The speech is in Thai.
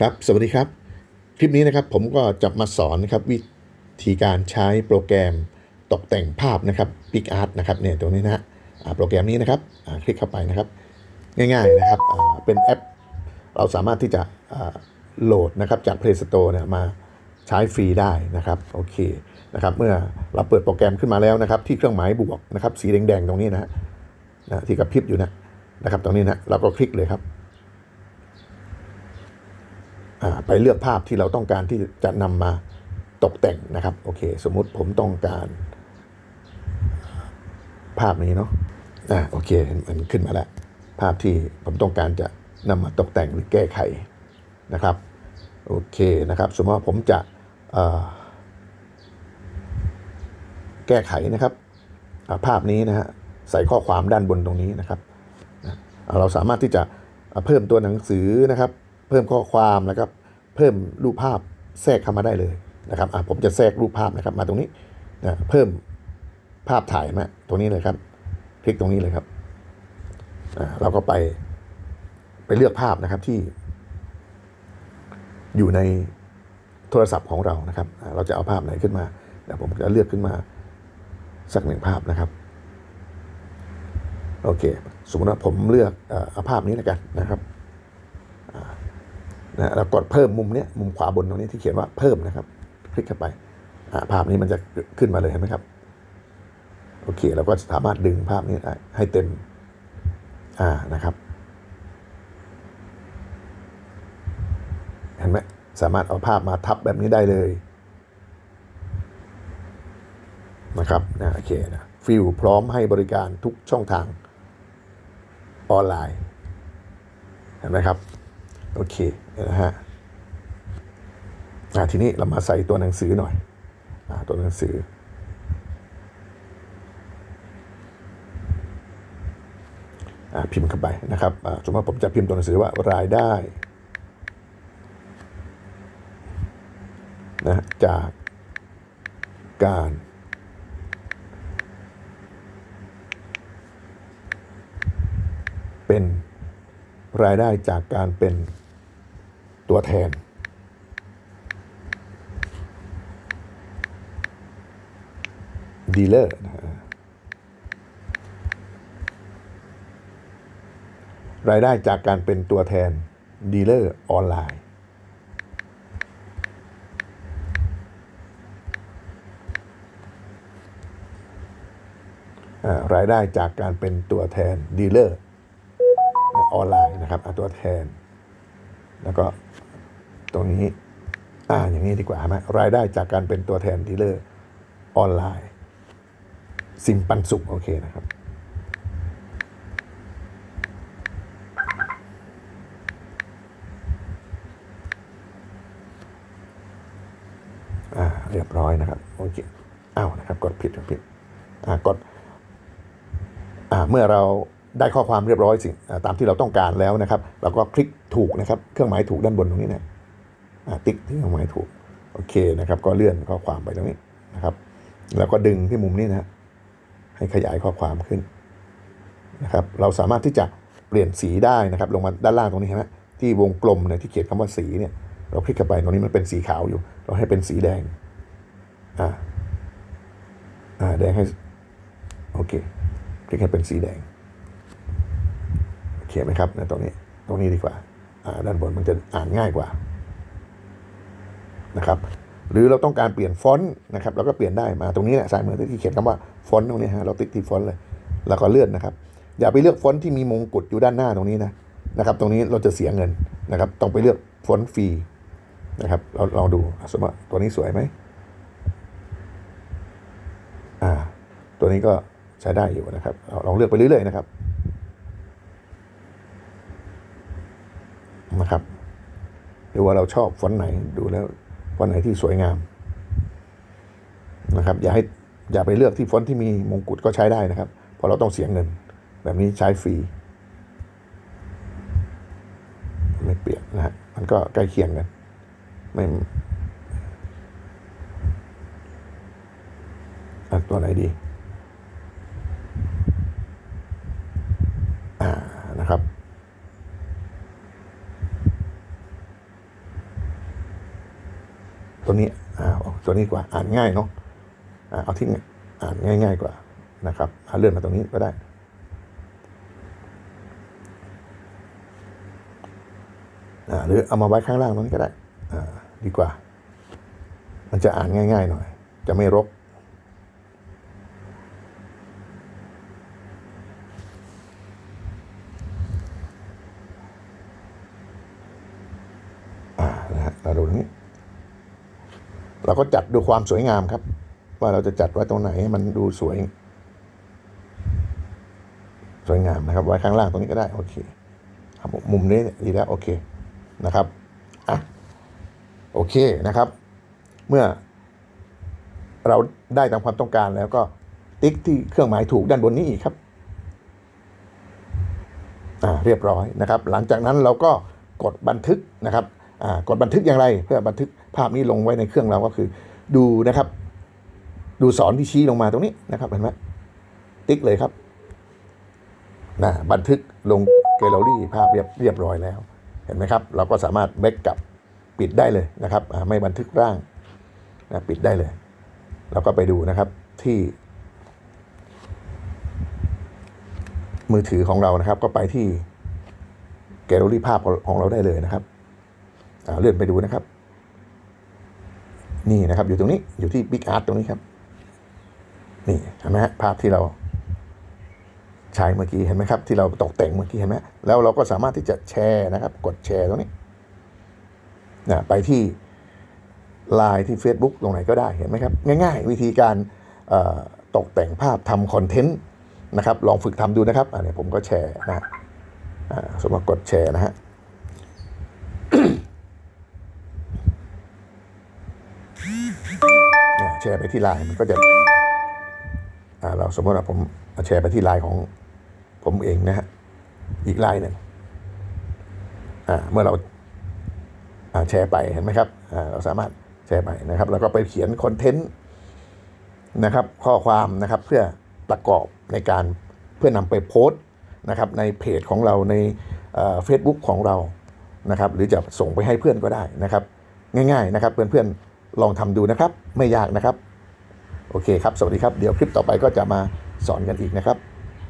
ครับ สวัสดีครับ คลิปนี้นะครับผมก็จะมาสอนนะครับวิธีการใช้โปรแกรมตกแต่งภาพนะครับ PicArt นะครับเนี่ยตรงนี้นะฮะโปรแกรมนี้นะครับคลิกเข้าไปนะครับ ง่ายๆนะครับเป็นแอป เราสามารถที่จะโหลดนะครับจาก Play Store เนี่ยมาใช้ฟรีได้นะครับโอเคนะครับเมื่อเราเปิดโปรแกรมขึ้นมาแล้วนะครับ ที่เครื่องหมายบวกนะครับสีแดงๆตรงนี้นะฮะนะที่กระพริบอยู่นะนะครับตรงนี้นะเราก็คลิกเลยครับ ไปเลือกภาพที่เราต้องการที่จะนำมาตกแต่งนะครับโอเค สมมุติผมต้องการ ภาพนี้เนาะอ่าโอเคมันขึ้นมาแล้วภาพที่ผมต้องการจะนำมาตกแต่งหรือแก้ไขนะครับโอเคนะครับ สมมติว่าผมจะแก้ไขนะครับาภาพนี้นะฮะใส่ข้อความด้านบนตรงนี้นะครับ เราสามารถที่จะเพิ่มตัวหนังสือนะครับ เพิ่มข้อความแล้วก็เพิ่มรูปภาพแทรกเข้ามาได้เลยนะครับอะผมจะแทรกรูปภาพนะครับมาตรงนี้นะเพิ่มภาพถ่ายมาตรงนี้เลยครับ คลิกตรงนี้เลยครับอ่าเราก็ไปไปเลือกภาพนะครับที่ อยู่ในโทรศัพท์ของเรานะครับ เราจะเอาภาพไหนขึ้นมาเดี๋ยวผมจะเลือกขึ้นมาสักหนึ่งภาพนะครับโอเค สมมติว่าผมเลือกเอาภาพนี้แล้วกันนะครับ นะเรากดเพิ่มมุมเนี้ยมุมขวาบนตรงนี้ที่เขียนว่าเพิ่มนะครับ คลิกเข้าไปภาพนี้มันจะขึ้นมาเลยเห็นไหมครับ โอเคเราก็สามารถดึงภาพนี้ได้ให้เต็มอ่านะครับ เห็นไหมสามารถเอาภาพมาทับแบบนี้ได้เลยนะครับนะโอเคนะฟิลพร้อมให้บริการทุกช่องทางออนไลน์ เห็นไหมครับ โอเคนะฮะอ่าทีนี้เรามาใส่ตัวหนังสือหน่อยอ่าตัวหนังสืออ่าพิมพ์เข้าไปนะครับอ่าสมมติว่าผมจะพิมพ์ตัวหนังสือว่ารายได้นะจากการเป็นรายได้จากการเป็น ตัวแทน ดีลเลอร์นะฮะรายได้จากการเป็นตัวแทน ดีลเลอร์ออนไลน์อ่ารายได้จากการเป็นตัวแทน ดีลเลอร์ออนไลน์นะครับตัวแทน แล้วก็ตรงนี้อ่าอย่างนี้ดีกว่าไหมรายได้จากการเป็นตัวแทนดีลเลอร์ออนไลน์ สิมปันสุขโอเคนะครับอ่าเรียบร้อยนะครับโอเคอ้าวนะครับ กดผิดกดผิดอ่ากดอ่าเมื่อเรา ได้ข้อความเรียบร้อยสิ่งตามที่เราต้องการแล้วนะครับเราก็คลิกถูกนะครับ เครื่องหมายถูกด้านบนตรงนี้นะอ่าติ๊กที่เครื่องหมายถูกโอเคนะครับก็เลื่อนข้อความไปตรงนี้นะครับ แล้วก็ดึงที่มุมนี้นะให้ขยายข้อความขึ้นนะครับ เราสามารถที่จะเปลี่ยนสีได้นะครับ ลงมาด้านล่างตรงนี้เห็นไหมที่วงกลมเนี่ยที่เขียนคำว่าสีเนี่ย เราคลิกเข้าไปตรงนี้มันเป็นสีขาวอยู่ เราให้เป็นสีแดงอ่าอ่าแดงให้โอเคคลิกให้เป็นสีแดง โอเคไหมครับนะตรงนี้ ตรงนี้ดีกว่า ด้านบนมันจะอ่านง่ายกว่านะครับ หรือเราต้องการเปลี่ยนฟอนต์นะครับเราก็เปลี่ยนได้มาตรงนี้แหละซ้ายมือที่เขียนคำว่าฟอนต์ตรงนี้ฮะเราติ๊กที่ฟอนต์เลย แล้วก็เลื่อนนะครับ อย่าไปเลือกฟอนต์ที่มีมงกุฎอยู่ด้านหน้าตรงนี้นะนะครับ ตรงนี้เราจะเสียเงินนะครับ ต้องไปเลือกฟอนต์ฟรีนะครับ เราลองดูสมมติว่าตัวนี้สวยไหมอ่า ตัวนี้ก็ใช้ได้อยู่นะครับเราลองเลือกไปเรื่อยๆนะครับ นะครับดูว่าเราชอบฟอนต์ไหนดูแล้วฟอนต์ไหนที่สวยงามนะครับ อย่าให้อย่าไปเลือกที่ฟอนต์ที่มีมงกุฎก็ใช้ได้นะครับเพราะเราต้องเสียเงิน แบบนี้ใช้ฟรีไม่เปลี่ยนนะฮะมันก็ใกล้เคียงกันไม่ตัวไหนดี อ่านะครับ ตัวนี้อ่าตัวนี้กว่าอ่านง่ายเนาะอ่าเอาที่อ่านง่าย ๆกว่านะครับอ่าเลื่อนมาตรงนี้ก็ได้อ่าหรือเอามาไว้ข้างล่างตรงนี้ก็ได้อ่าดีกว่า มันจะอ่านง่าย ๆ หน่อย จะไม่รกอ่านะฮะเราดูตรงนี้ เราก็จัดดูความสวยงามครับ ว่าเราจะจัดไว้ตรงไหนให้มันดูสวย สวยงามนะครับ ไว้ข้างล่างตรงนี้ก็ได้โอเคครับมุมนี้ดีแล้วโอเคนะครับอะโอเคนะครับ เมื่อเราได้ตามความต้องการแล้วก็ติ๊กที่เครื่องหมายถูกด้านบนนี้อีกครับอ่าเรียบร้อยนะครับ หลังจากนั้นเราก็กดบันทึกนะครับ กดบันทึกอย่างไร เพื่อบันทึกภาพนี้ลงไว้ในเครื่องเราก็คือ ดูนะครับ ดูสอนที่ชี้ลงมาตรงนี้นะครับเห็นไหมติ๊กเลยครับนะบันทึกลงแกลเลอรี่ภาพเรียบเรียบร้อยแล้ว เห็นไหมครับ เราก็สามารถเบกกลับปิดได้เลยนะครับไม่บันทึกร่างนะปิดได้เลยเราก็ไปดูนะครับที่ มือถือของเรานะครับ ก็ไปที่แกลเลอรี่ภาพของเราได้เลยนะครับ เลื่อนไปดูนะครับ นี่นะครับ อยู่ตรงนี้อยู่ที่ Big Art ตรงนี้ครับ นี่เห็นไหมฮะภาพที่เราใช้เมื่อกี้เห็นไหมครับ ที่เราตกแต่งเมื่อกี้เห็นไหมแล้วเราก็สามารถที่จะแชร์นะครับ กดแชร์ตรงนี้นะไปที่ไลน์ที่ Facebook ตรงไหนก็ได้เห็นไหมครับ ง่าย ๆ วิธีการตกแต่งภาพทำคอนเทนต์นะครับ ลองฝึกทำดูนะครับอันนี้ผมก็แชร์นะฮะสมมติกดแชร์นะฮะ เนี่ยแช ร์ไปที่ไลน์มันก็จะอ่าเราสมมติว่าผมแชร์ไปที่ไลน์ของผมเองนะฮะอีกไลน์หนึ่งอ่าเมื่อเราอ่าแชร์ไปเห็นไหมครับอ่าเราสามารถแชร์ไปนะครับแล้วก็ไปเขียนคอนเทนต์นะครับ ข้อความนะครับเพื่อประกอบในการเพื่อนำไปโพสต์นะครับในเพจของเราในเฟซบุ๊กของเรานะครับ หรือจะส่งไปให้เพื่อนก็ได้นะครับ ง่าย ๆ นะครับเพื่อนๆ ลองทำดูนะครับ ไม่ยากนะครับ โอเคครับ สวัสดีครับ เดี๋ยวคลิปต่อไปก็จะมาสอนกันอีกนะครับ